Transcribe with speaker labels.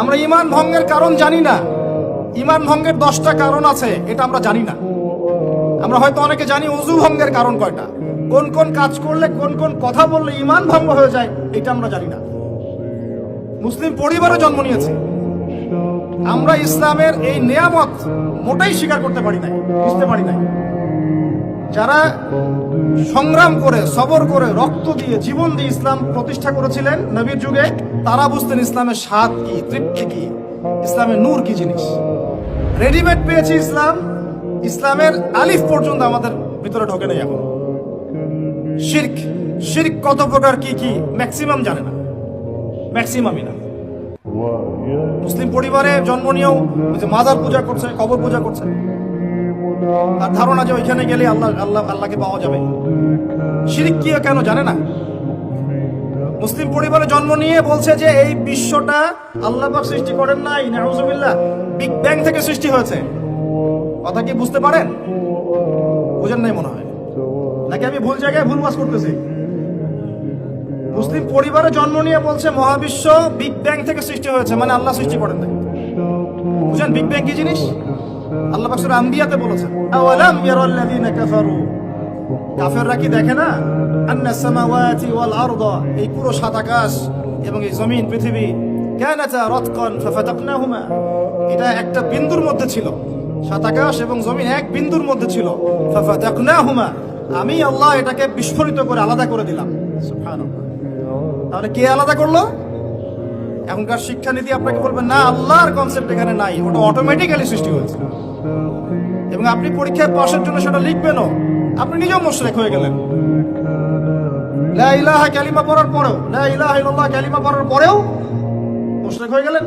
Speaker 1: আমরা ইমান ভঙ্গের কারণ জানি না। ইমান ভঙ্গের দশটা কারণ আছে, এটা আমরা জানি না। আমরা হয়তো অনেকে জানি অজু ভঙ্গের কারণ কয়টা। কোন কোন কাজ করলে, কোন কোন কথা বললে ইমান ভঙ্গ হয়ে যায়, এটা আমরা জানি না। মুসলিম পরিবারে জন্ম নিয়েছে। আমরা ইসলামের এই নিয়ামত মোটাই স্বীকার করতে পারি নাই, বুঝতে পারি নাই। যারা সংগ্রাম করে, সবর করে, রক্ত দিয়ে, জীবন দিয়ে ইসলাম প্রতিষ্ঠা করেছিলেন নবীর যুগে, তারা বুঝতেন ইসলামের স্বাদ কি, তৃপ্তি কি, ইসলামের নূর কি জিনিস। রেডিমেড পেয়েছি ইসলাম, ইসলামের আলিফ পর্যন্ত আমাদের ভিতরে ঢোকে নেই এখন। শির্ক শির্ক কত প্রকার কি কি ম্যাক্সিমাম জানে না। ম্যাক্সিমামই না। মুসলিম পরিবারে জন্ম নিয়েও মাজার পূজা করছে, কবর পূজা করছে। তার ধারণা যে ওইখানে গেলে আল্লাহ আল্লাহ, আল্লাহকে পাওয়া যাবে। শিরিক কি কেন জানে না? মুসলিম পরিবারে জন্ম নিয়ে বলছে যে এই বিশ্বটা আল্লাহ পাক সৃষ্টি করেন নাই, নাউজুবিল্লাহ। বিগ ব্যাং থেকে সৃষ্টি হয়েছে। কথা কি বুঝতে পারেন? বুঝেন নাই মনে হয়। নাকি আমি ভুল জায়গায় ভুল বাস করতেছি? মুসলিম পরিবারে জন্ম নিয়ে বলছে মহাবিশ্ব বিগ ব্যাং থেকে সৃষ্টি হয়েছে মানে আল্লাহ সৃষ্টি করেন নাই। বুঝেন বিগ ব্যাং কি জিনিস? আল্লাহ পাক আম্বিয়াতে বলেছেন, আওয়ালাম ইয়ারাল্লাযীনা কাফারু? কাফেররা কি দেখে না? আন্না সামাওয়াতি ওয়াল আরদা, এই পুরো সাত আকাশ এবং এই জমিন, পৃথিবী, কানাতা রাতকান ফাফাতাকনাহুমা, এটা একটা বিন্দুর মধ্যে ছিল। সাত আকাশ এবং জমিন এক বিন্দুর মধ্যে ছিল। ফাফাতাকনাহুমা, আমি আল্লাহ এটাকে বিস্ফোরিত করে আলাদা করে দিলাম। সুবহানাল্লাহ। তাহলে কে আলাদা করল? এখনকার শিক্ষানীতি আপনাকে বলবেন না, আল্লাহর কনসেপ্ট এখানে নাই। ওটা অটোমেটিক্যালি সৃষ্টি হয়েছে। এবং আপনি পরীক্ষায় পাশের জন্য সেটা লিখবেনও। আপনি নিজেও মোশরেক হয়ে গেলেন। লা ইলাহা ক্যালিমা পড়ার পরেও, লা ইলাহা ইল্লাল্লাহ ক্যালিমা পড়ার পরেও মোশরেক হয়ে গেলেন।